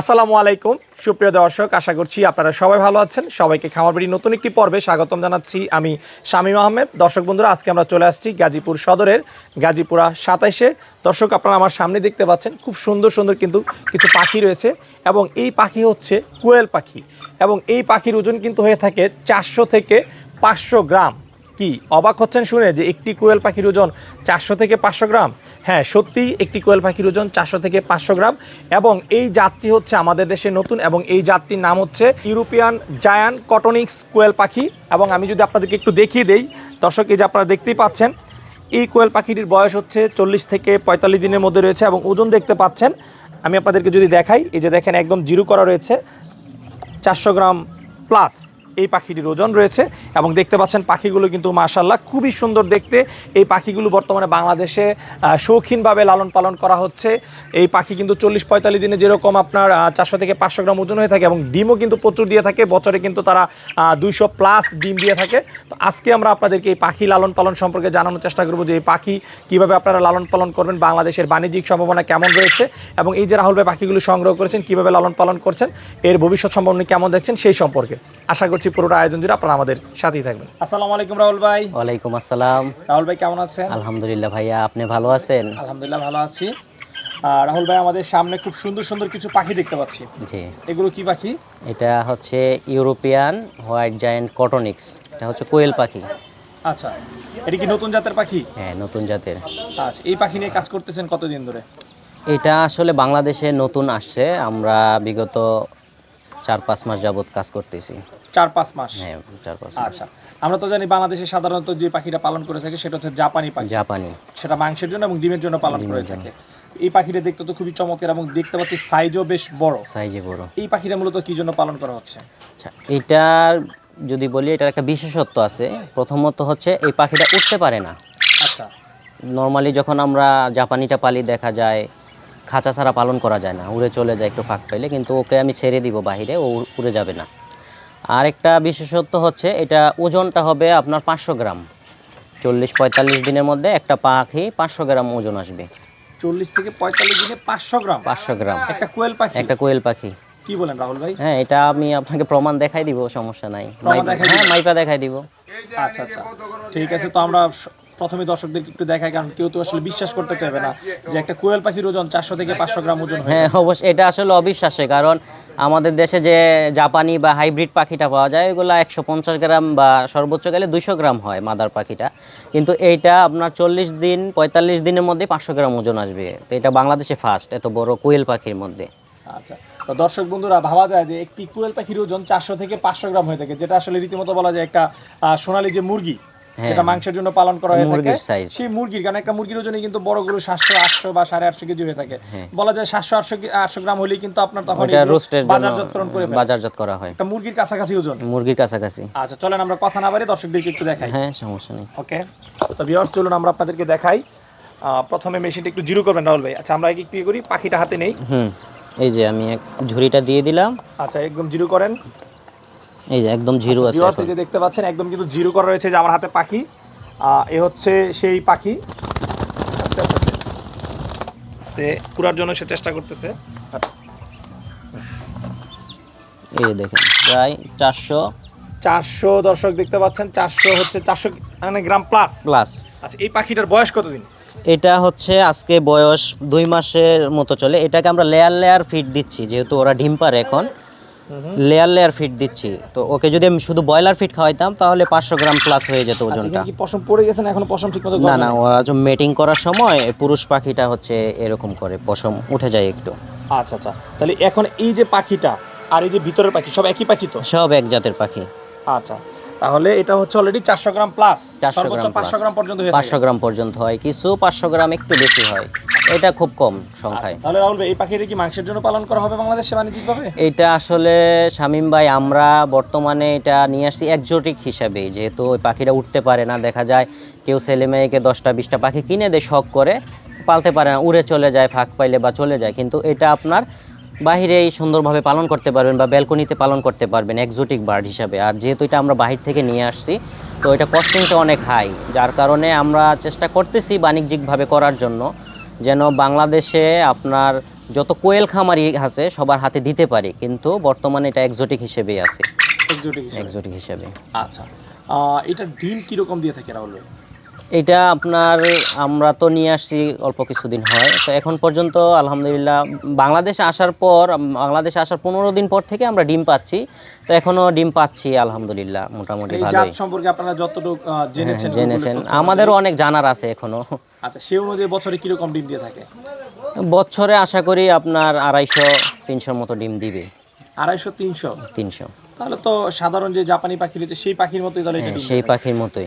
আসসালামু আলাইকুম। সুপ্রিয় দর্শক, আশা করছি আপনারা সবাই ভালো আছেন। সবাইকে খামার বাড়ির নতুন একটি পর্বে স্বাগতম জানাচ্ছি আমি শামীম আহমেদ। দর্শক বন্ধুরা, আজকে আমরা চলে আসছি গাজীপুর সদরের, গাজীপুরা সাতাইশে। দর্শক, আপনারা আমার সামনে দেখতে পাচ্ছেন, খুব সুন্দর সুন্দর কিন্তু কিছু পাখি রয়েছে এবং এই পাখি হচ্ছে কোয়েল পাখি এবং এই পাখির ওজন কিন্তু হয়ে থাকে চারশো থেকে পাঁচশো গ্রাম। কি, অবাক হচ্ছেন শুনে যে একটি কোয়েল পাখির ওজন চারশো থেকে পাঁচশো গ্রাম? হ্যাঁ সত্যিই একটি কোয়েল পাখির ওজন চারশো থেকে পাঁচশো গ্রাম এবং এই জাতটি হচ্ছে আমাদের দেশে নতুন এবং এই জাতটির নাম হচ্ছে ইউরোপিয়ান জায়ান কটনিক্স কোয়েল পাখি এবং আমি যদি আপনাদেরকে একটু দেখিয়ে দেই, দর্শক, এই যে আপনারা দেখতেই পাচ্ছেন, এই কোয়েল পাখিটির বয়স হচ্ছে চল্লিশ থেকে পঁয়তাল্লিশ দিনের মধ্যে রয়েছে এবং ওজন দেখতে পাচ্ছেন। আমি আপনাদেরকে যদি দেখাই, এই যে দেখেন একদম জিরো করা রয়েছে, চারশো গ্রাম প্লাস এই পাখিটির ওজন রয়েছে এবং দেখতে পাচ্ছেন পাখিগুলো কিন্তু মাশাল্লাহ খুবই সুন্দর দেখতে। এই পাখিগুলো বর্তমানে বাংলাদেশে শৌখিনভাবে লালন পালন করা হচ্ছে। এই পাখি কিন্তু চল্লিশ পঁয়তাল্লিশ দিনে যেরকম আপনার চারশো থেকে পাঁচশো গ্রাম ওজন হয়ে থাকে এবং ডিমও কিন্তু প্রচুর দিয়ে থাকে। বছরে কিন্তু তারা দুইশো প্লাস ডিম দিয়ে থাকে। তো আজকে আমরা আপনাদেরকে এই পাখি লালন পালন সম্পর্কে জানানোর চেষ্টা করব যে এই পাখি কীভাবে আপনারা লালন পালন করবেন, বাংলাদেশের বাণিজ্যিক সম্ভাবনা কেমন রয়েছে এবং এই যে রাহুল ভাই পাখিগুলো সংগ্রহ করেছেন, কীভাবে লালন পালন করছেন, এর ভবিষ্যৎ সম্ভাবনা কেমন দেখছেন সেই সম্পর্কে। আশা করছি পুরোটা আয়োজন জুড়ে আপনারা আমাদের সাথেই থাকবেন। আসসালামু আলাইকুম রাহুল ভাই। ওয়ালাইকুম আসসালাম। রাহুল ভাই কেমন আছেন? আলহামদুলিল্লাহ ভাইয়া আপনি ভালো আছেন? আলহামদুলিল্লাহ ভালো আছি। রাহুল ভাই আমাদের সামনে খুব সুন্দর সুন্দর কিছু পাখি দেখতে পাচ্ছি। জি। এগুলো কি পাখি? এটা হচ্ছে ইউরোপিয়ান হোয়াইট জায়েন্ট কটনিক্স। এটা হচ্ছে কোয়েল পাখি। আচ্ছা এটা কি নতুন জাতের পাখি? হ্যাঁ নতুন জাতের। আচ্ছা এই পাখি নিয়ে কাজ করতেছেন কতদিন ধরে? এটা আসলে বাংলাদেশে নতুন আসছে। আমরা বিগত চার পাঁচ মাস যাবত কাজ করতেছি। চার পাঁচ মাস? হ্যাঁ চার পাঁচ মাস। আচ্ছা। আমরা তো জানি বাংলাদেশে সাধারণত যে পাখিটা পালন করে থাকে সেটা হচ্ছে জাপানি পাখি। জাপানি। সেটা মাংসের জন্য এবং ডিমের জন্য পালন করে থাকে। এই পাখিটা দেখতে তো খুবই চমকের এবং দেখতে পাচ্ছি সাইজও বেশ বড়। সাইজে বড়। এই পাখিটা মূলত কি জন্য পালন করা হচ্ছে? আচ্ছা এটার যদি বলি এটার একটা বিশেষত্ব আছে। প্রথমত হচ্ছে এই পাখিটা উঠতে পারে না। আচ্ছা। নর্মালি যখন আমরা জাপানিটা পালি দেখা যায় খাঁচা ছাড়া পালন করা যায় না। উড়ে চলে যায় একটু ফাঁক পাইলে কিন্তু ওকে আমি ছেড়ে দিব বাহিরে ও উড়ে যাবে না। আর একটা বিশেষত্ব হচ্ছে এটা ওজনটা হবে আপনার পাঁচশো গ্রাম। চল্লিশ পঁয়তাল্লিশ দিনের মধ্যে একটা পাখি পাঁচশো গ্রাম ওজন আসবে। চল্লিশ থেকে পঁয়তাল্লিশ দিনে পাঁচশো গ্রাম? পাঁচশো গ্রাম। একটা কোয়েল পাখি? একটা কোয়েল পাখি। কি বলেন রাহুল ভাই? হ্যাঁ এটা আমি আপনাকে প্রমাণ দেখাই দিব সমস্যা নাই। হ্যাঁ মাইপা দেখাই দিব। আচ্ছা আচ্ছা। ঠিক আছে তো আমরা প্রথমে দর্শকদেরকে একটু দেখায় কারণ কেউ তো আসলে বিশ্বাস করতে চাইবে না যে একটা কোয়েল পাখির ওজন চারশো থেকে পাঁচশো গ্রাম ওজন হ্যাঁ অবশ্যই এটা আসলে অবিশ্বাসে কারণ আমাদের দেশে যে জাপানি বা হাইব্রিড পাখিটা পাওয়া যায় ওগুলো একশো পঞ্চাশ গ্রাম বা সর্বোচ্চ গেলে দুইশো গ্রাম হয় মাদার পাখিটা। কিন্তু এইটা আপনার চল্লিশ দিন পঁয়তাল্লিশ দিনের মধ্যে পাঁচশো গ্রাম ওজন আসবে। তো এটা বাংলাদেশে ফার্স্ট এত বড় কোয়েল পাখির মধ্যে। আচ্ছা তো দর্শক বন্ধুরা ভাবা যায় যে একটি কোয়েল পাখির ওজন চারশো থেকে পাঁচশো গ্রাম হয়ে থাকে যেটা আসলে রীতিমতো বলা যায় একটা সোনালি যে মুরগি যেটা মাংসের জন্য পালন করা হয়ে থাকে। সেই মুরগির কারণ একটা মুরগির ওজনে কিন্তু বড় গরু সাতশো আটশো বা সাড়ে আটশো কেজি হয়ে থাকে। বলা যায় সাতশো আটশো আটশো গ্রাম হলেই কিন্তু আপনার তখন বাজারজাতকরণ করে বাজারজাত করা হয়। একটা মুরগির কাছাকাছি ওজন। মুরগির কাছাকাছি। আচ্ছা চলেন আমরা কথা না বাড়ি দর্শকদেরকে একটু দেখাই। হ্যাঁ সমস্যা নেই। ওকে তো ভিউয়ার্স চলুন আমরা আপনাদেরকে দেখাই। প্রথমে মেশিনটা একটু জিরো করবেন রাহুল ভাই। আচ্ছা আমরা একটু করি পাখিটা হাতে নেই। হুম এই যে আমি এক ঝুড়িটা দিয়ে দিলাম। আচ্ছা একদম জিরো করেন। এই যে একদম জিরো আছে ভিউয়ার্স এই যে দেখতে পাচ্ছেন একদম কিন্তু জিরো করা রয়েছে যে আমার হাতে পাখি। এ হচ্ছে সেই পাখি। আস্তে পুরার জন্য সে চেষ্টা করতেছে। এই দেখেন প্রায় চারশো চারশো দর্শক দেখতে পাচ্ছেন চারশো হচ্ছে চারশো মানে গ্রাম প্লাস প্লাস আচ্ছা এই পাখিটার বয়স কতদিন? এটা হচ্ছে আজকে বয়স দুই মাসের মতো চলে। এটাকে আমরা লেয়ার লেয়ার ফিড দিচ্ছি যেহেতু ওরা ডিম পারে এখন। লেয়ার লেয়ার ফিট দিচ্ছি। তো ওকে যদি আমি শুধু ব্রয়লার ফিট খাওয়াইতাম তাহলে পাঁচশো গ্রাম প্লাস হয়ে যেত ওজনটা। কি পশম পড়ে গেছে না এখন পশম ঠিক না না ওরা মেটিং করার সময় পুরুষ পাখিটা হচ্ছে এরকম করে পশম উঠে যায় একটু। আচ্ছা আচ্ছা তাহলে এখন এই যে পাখিটা আর এই যে ভিতরের পাখি সব একই পাখি তো? সব এক জাতের পাখি। আচ্ছা তাহলে এটা হচ্ছে অলরেডি চারশো গ্রাম প্লাস 400 সর্বোচ্চ গ্রাম পাঁচশো গ্রাম পর্যন্ত পাঁচশো গ্রাম পর্যন্ত হয়। কিছু পাঁচশো গ্রাম একটু বেশি হয়। এটা খুব কম সংখ্যায়। তাহলে রাহুল ভাই এই পাখিটা কি মাংসের জন্য পালন করা হবে বাংলাদেশে বাণিজ্যিকভাবে? এটা আসলে শামীম ভাই আমরা বর্তমানে এটা নিয়ে আসছি একজোটিক হিসাবে। যেহেতু ওই পাখিটা উঠতে পারে না দেখা যায় কেউ ছেলে মেয়েকে দশটা বিশটা পাখি কিনে দেয় শখ করে পালতে পারে না উড়ে চলে যায় ফাঁক পাইলে বা চলে যায়। কিন্তু এটা আপনার বাহিরেই সুন্দরভাবে পালন করতে পারবেন বা ব্যালকনিতে পালন করতে পারবেন একজোটিক বার্ড হিসাবে। আর যেহেতু এটা আমরা বাহির থেকে নিয়ে আসছি তো এটা কস্টিংটা অনেক হাই যার কারণে আমরা চেষ্টা করতেছি বাণিজ্যিকভাবে করার জন্য যেন বাংলাদেশে আপনার যত কোয়েল খামারি আছে সবার হাতে দিতে পারি কিন্তু বর্তমানে এটা এক্সোটিক হিসেবেই আছে। এক্সোটিক হিসেবে। আচ্ছা এটা ডিম কীরকম দিয়ে থাকে রাহুল ভাই? এটা আপনার আমরা তো নিয়ে আসছি অল্প কিছুদিন হয়। তো এখন পর্যন্ত আলহামদুলিল্লাহ বাংলাদেশে আসার পর বাংলাদেশে আসার পনেরো দিন পর থেকে আমরা ডিম পাচ্ছি। তো এখনও ডিম পাচ্ছি আলহামদুলিল্লাহ মোটামুটি এই সম্পর্কে আপনারা যতটুকু জেনেছেন হ্যাঁ, জেনেছেন। আমাদেরও অনেক জানার আছে এখনও আচ্ছা সে অনুযায়ী বছরে কীরকম ডিম দিয়ে থাকে? বছরে আশা করি আপনার আড়াইশো তিনশোর মতো ডিম দিবে। আড়াইশো তিনশো? তিনশো। তাহলে তো সাধারণ যে জাপানি পাখি রয়েছে সেই পাখির মতোই তাহলে হ্যাঁ, সেই পাখির মতোই।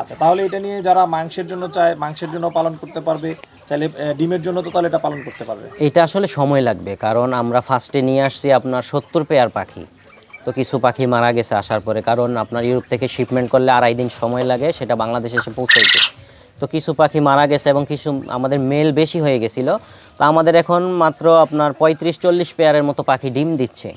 আচ্ছা তাহলে এটা নিয়ে যারা মাংসের জন্য চায়, মাংসের জন্য পালন করতে পারবে, চাইলে ডিমের জন্য তো তাহলে এটা পালন করতে পারবে। এটা আসলে সময় লাগবে, কারণ আমরা ফার্স্টে নিয়ে আসছি আপনার সত্তর পেয়ার পাখি। তো কিছু পাখি মারা গেছে আসার পরে, কারণ আপনার ইউরোপ থেকে শিপমেন্ট করলে আড়াই দিন সময় লাগে, সেটা বাংলাদেশে এসে পৌঁছাইতে। তো কিছু পাখি মারা গেছে এবং কিছু আমাদের মেল বেশি হয়ে গেছিল। তো আমাদের এখন মাত্র আপনার পঁয়ত্রিশ চল্লিশ পেয়ারের মতো পাখি ডিম দিচ্ছে।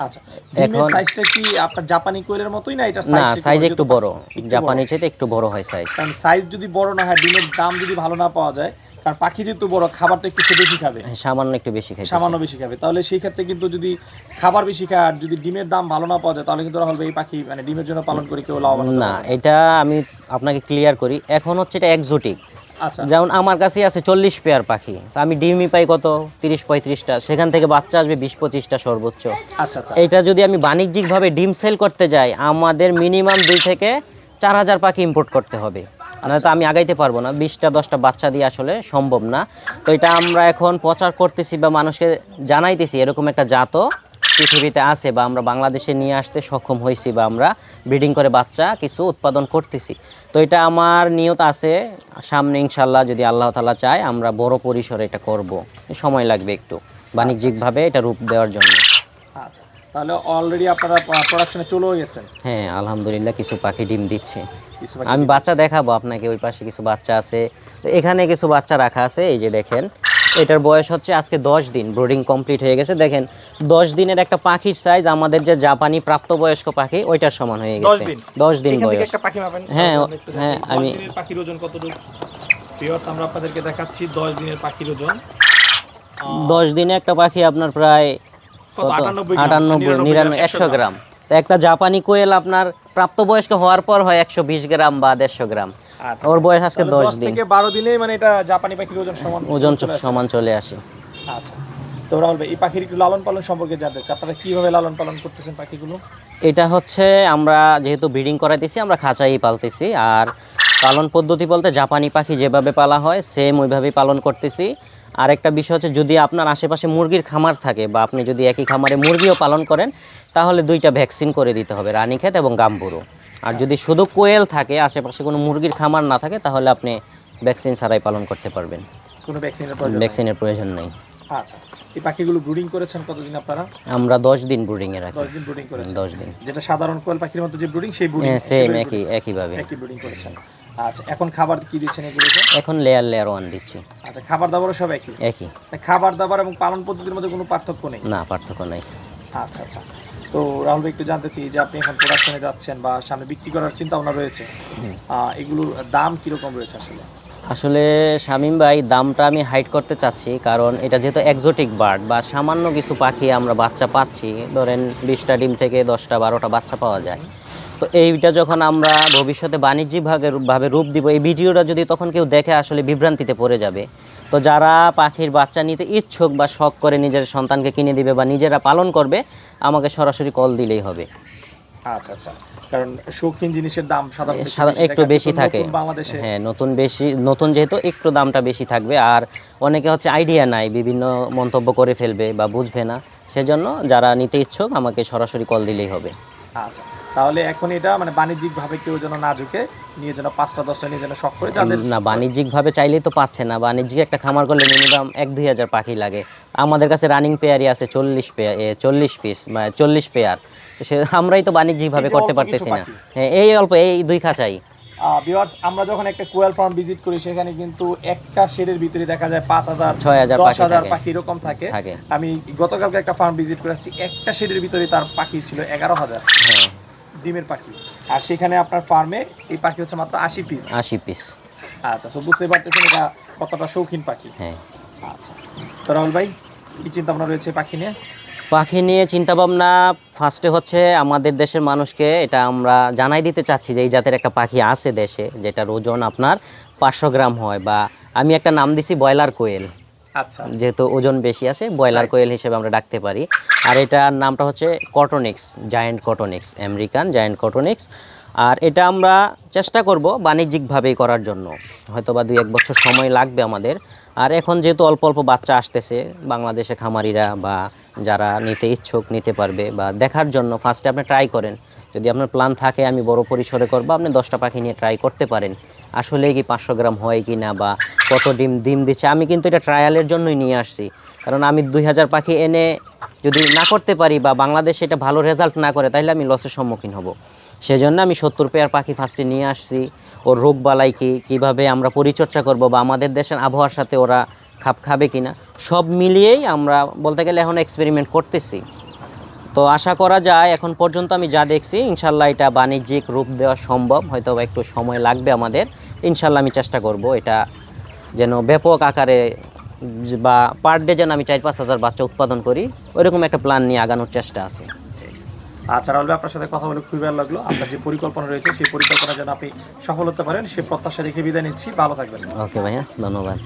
আচ্ছা এখন- সাইজটা কি আপনার জাপানি কোয়েলের মতোই না এটা না সাইজ একটু বড়। জাপানি চাইতে একটু বড় হয় সাইজ কারণ সাইজ যদি বড় না হয় ডিমের দাম যদি ভালো না পাওয়া যায় কারণ পাখি যেহেতু বড় খাবার তো একটু বেশি খাবে। সামান্য একটু বেশি সামান্য বেশি খাবে। তাহলে সেই ক্ষেত্রে কিন্তু যদি খাবার বেশি খায় আর যদি ডিমের দাম ভালো না পাওয়া যায় তাহলে কিন্তু এই পাখি মানে ডিমের জন্য পালন করে কেউ লাভবান না এটা আমি আপনাকে ক্লিয়ার করি। এখন হচ্ছে এটা। আচ্ছা যেমন আমার কাছে আছে চল্লিশ পেয়ার পাখি। তা আমি ডিমই পাই কত? তিরিশ পঁয়ত্রিশটা। সেখান থেকে বাচ্চা আসবে বিশ পঁচিশটা সর্বোচ্চ। আচ্ছা আচ্ছা। যদি আমি বাণিজ্যিকভাবে ডিম সেল করতে যাই আমাদের মিনিমাম দুই থেকে চার হাজার পাখি ইম্পোর্ট করতে হবে। নয়তো আমি আগাইতে পারব না। বিশটা দশটা বাচ্চা দিয়ে আসলে সম্ভব না। তো এটা আমরা এখন প্রচার করতেছি বা মানুষকে জানাইতেছি এরকম একটা জাতও। পৃথিবীতে আছে বা আমরা বাংলাদেশে নিয়ে আসতে সক্ষম হয়েছি বা আমরা ব্রিডিং করে বাচ্চা কিছু উৎপাদন করতেছি। তো এটা আমার নিয়ত আছে। সামনে ইনশাল্লাহ যদি আল্লাহ তালা চায় আমরা বড় পরিসরে এটা করব। সময় লাগবে একটু বাণিজ্যিকভাবে এটা রূপ দেওয়ার জন্য। আচ্ছা তাহলে অলরেডি আপনারা প্রোডাকশনে চলেও গেছেন? হ্যাঁ আলহামদুলিল্লাহ কিছু পাখি ডিম দিচ্ছে। আমি বাচ্চা দেখাবো আপনাকে ওই পাশে কিছু বাচ্চা আছে। তো এখানে কিছু বাচ্চা রাখা আছে এই যে দেখেন। এটার বয়স হচ্ছে আজকে দশ দিন। ব্রোডিং কমপ্লিট হয়ে গেছে। দেখেন দশ দিনের একটা পাখির সাইজ আমাদের যে জাপানি প্রাপ্তবয়স্ক পাখি ওইটার সমান হয়ে গেছে। দিন? দশ দিন এখান থেকে বয়স। একটা পাখি হ্যাঁ, হ্যাঁ, আমি- পাখির ওজন কতটুকু? ভিউয়ার্স আমরা আপনাদেরকে দেখাচ্ছি দশ দিনের পাখির ওজন। দশ দিনে একটা পাখি আপনার প্রায় কত? কত? 98 গ্রাম, আটানব্বই 99 নিরানব্বই গ্রাম, একশো গ্রাম। তো একটা জাপানি কোয়েল আপনার প্রাপ্তবয়স্ক হওয়ার পর হয় একশো বিশ গ্রাম বা দেড়শো গ্রাম। ওর বয়স আজকে দশ দিন। থেকে বারো দিনেই মানে এটা জাপানি পাখির ওজন সমান ওজন সমান চলে আসে। আচ্ছা। তো রাহুল ভাই এই পাখির একটু লালন পালন সম্পর্কে জানতে চাই আপনারা কীভাবে লালন পালন করতেছেন পাখিগুলো? এটা হচ্ছে আমরা যেহেতু ব্রিডিং করাইতেছি আমরা খাঁচাই পালতেছি আর পালন পদ্ধতি বলতে জাপানি পাখি যেভাবে পালা হয় সেম ওইভাবেই পালন করতেছি। আর একটা বিষয় হচ্ছে যদি আপনার আশেপাশে মুরগির খামার থাকে বা আপনি যদি একই খামারে মুরগিও পালন করেন তাহলে দুইটা ভ্যাকসিন করে দিতে হবে রানীক্ষেত এবং গাম্বুরু। আর যদি শুধু কোয়েল থাকে আশেপাশে কোনো মুরগির খামার না থাকে তাহলে আপনি ভ্যাকসিন ছাড়াই পালন করতে পারবেন। কোনো ভ্যাকসিনের প্রয়োজন ভ্যাকসিনের প্রয়োজন নেই। আচ্ছা এই পাখিগুলো ব্রুডিং করেছেন কতদিন আপনারা? আমরা দশ দিন ব্রুডিংয়ে রাখি। দশ দিন ব্রুডিং করেছেন। দশ দিন। যেটা সাধারণ কোয়েল পাখির মতো যে ব্রুডিং সেই ব্রুডিং হ্যাঁ সেম একই একইভাবে। একই ব্রুডিং করেছেন। আচ্ছা এখন খাবার কি দিচ্ছেন এগুলোকে এখন লেয়ার লেয়ার ওয়ান দিচ্ছি। আচ্ছা খাবার দাবারও সব একই? একই। মানে খাবার দাবার এবং পালন পদ্ধতির মধ্যে কোনো পার্থক্য নেই? না পার্থক্য নেই। আচ্ছা আচ্ছা। তো রাহুল একটু জানতে চাই যে আপনি এখন প্রোডাকশনে যাচ্ছেন বা সামনে বিক্রি করার চিন্তা ভাবনা রয়েছে এগুলোর দাম কীরকম রয়েছে আসলে? আসলে শামীম ভাই দামটা আমি হাইট করতে চাচ্ছি কারণ এটা যেহেতু এক্সোটিক বার্ড বা সামান্য কিছু পাখি আমরা বাচ্চা পাচ্ছি ধরেন বিশটা ডিম থেকে দশটা বারোটা বাচ্চা পাওয়া যায়। তো এইটা যখন আমরা ভবিষ্যতে বাণিজ্যিকভাবে ভাবে রূপ দিব এই ভিডিওটা যদি তখন কেউ দেখে আসলে বিভ্রান্তিতে পড়ে যাবে। তো যারা পাখির বাচ্চা নিতে ইচ্ছুক বা শখ করে নিজের সন্তানকে কিনে দিবে বা নিজেরা পালন করবে আমাকে সরাসরি কল দিলেই হবে। আচ্ছা আচ্ছা। কারণ শৌখিন জিনিসের দাম সাধারণত সাধারণ একটু বেশি থাকে। বাংলাদেশে হ্যাঁ নতুন বেশি নতুন যেহেতু একটু দামটা বেশি থাকবে। আর অনেকে হচ্ছে আইডিয়া নাই বিভিন্ন মন্তব্য করে ফেলবে বা বুঝবে না। সেজন্য যারা নিতে ইচ্ছুক আমাকে সরাসরি কল দিলেই হবে। আচ্ছা। তাহলে এখন এটা মানে বাণিজ্যিক ভাবে কেউ যেন না ঝুঁকে নিয়ে যেন পাঁচটা দশটা নিয়ে যেন শখ করে যাদের না বাণিজ্যিকভাবে চাইলেই তো পাচ্ছে না। বাণিজ্যিক একটা খামার করলে মিনিমাম এক দুই হাজার পাখি লাগে। আমাদের কাছে রানিং পেয়ারই আছে চল্লিশ পেয়ার চল্লিশ পিস চল্লিশ পেয়ার সে আমরাই তো বাণিজ্যিকভাবে করতে পারতেছি না। হ্যাঁ এই অল্প এই দুই খাঁচাই। ভিউয়ার্স আমরা যখন একটা কোয়েল ফার্ম ভিজিট করি সেখানে কিন্তু একটা শেডের ভিতরে দেখা যায় পাঁচ হাজার 6,000 দশ পাখি হাজার। পাখি এরকম থাকে। থাকে। আমি গতকালকে একটা ফার্ম ভিজিট করে আসছি একটা শেডের ভিতরে তার পাখি ছিল এগারো হাজার। হ্যাঁ। ডিমের পাখি। আর সেখানে আপনার ফার্মে এই পাখি হচ্ছে মাত্র আশি পিস আশি পিস আচ্ছা সো বুঝতে পারতেছেন এটা কতটা শৌখিন পাখি। হ্যাঁ। আচ্ছা তো রাহুল ভাই কি চিন্তা ভাবনা রয়েছে পাখি নিয়ে? পাখি নিয়ে চিন্তাভাবনা ফার্স্টে হচ্ছে আমাদের দেশের মানুষকে এটা আমরা জানাই দিতে চাচ্ছি যে এই জাতের একটা পাখি আছে দেশে যেটার ওজন আপনার পাঁচশো গ্রাম হয় বা আমি একটা নাম দিছি ব্রয়লার কোয়েল। যেহেতু ওজন বেশি আছে ব্রয়লার কোয়েল হিসেবে আমরা ডাকতে পারি। আর এটার নামটা হচ্ছে কটনিক্স জায়েন্ট কটনিক্স আমেরিকান জায়েন্ট কটনিক্স। আর এটা আমরা চেষ্টা করব বাণিজ্যিকভাবেই করার জন্য। হয়তো বা দুই এক বছর সময় লাগবে আমাদের। আর এখন যেহেতু অল্প অল্প বাচ্চা আসতেছে বাংলাদেশে খামারিরা বা যারা নিতে ইচ্ছুক নিতে পারবে বা দেখার জন্য ফার্স্টে আপনি ট্রাই করেন। যদি আপনার প্ল্যান থাকে, আমি বড় পরিসরে করব, আপনি দশটা পাখি নিয়ে ট্রাই করতে পারেন। আসলে কি পাঁচশো গ্রাম হয় কি না বা কত ডিম ডিম দিচ্ছে? আমি কিন্তু এটা ট্রায়ালের জন্যই নিয়ে আসছি। কারণ আমি দুই হাজার পাখি এনে যদি না করতে পারি বা বাংলাদেশে এটা ভালো রেজাল্ট না করে, তাহলে আমি লসের সম্মুখীন হব। সেজন্য আমি সত্তর পেয়ার পাখি ফার্স্টে নিয়ে আসছি। ওর রোগ বালাই কি, কীভাবে আমরা পরিচর্যা করব বা আমাদের দেশের আবহাওয়ার সাথে ওরা খাপ খাবে কিনা, সব মিলিয়েই আমরা বলতে গেলে এখন এক্সপেরিমেন্ট করতেছি। তো আশা করা যায় এখন পর্যন্ত আমি যা দেখছি ইনশাল্লাহ এটা বাণিজ্যিক রূপ দেওয়া সম্ভব। হয়তো বা একটু সময় লাগবে আমাদের। ইনশাল্লাহ আমি চেষ্টা করব এটা যেন ব্যাপক আকারে বা পার ডে যেন আমি চার পাঁচ হাজার বাচ্চা উৎপাদন করি। ওইরকম একটা প্ল্যান নিয়ে আগানোর চেষ্টা আছে। আচ্ছা রাহুল আপনার সাথে কথা বলে খুবই ভালো লাগল। আপনার যে পরিকল্পনা রয়েছে সেই পরিকল্পনা যেন আপনি সফল হতে পারেন সে প্রত্যাশা রেখে বিদায় নিচ্ছি। ভালো থাকবেন। ওকে ভাইয়া ধন্যবাদ।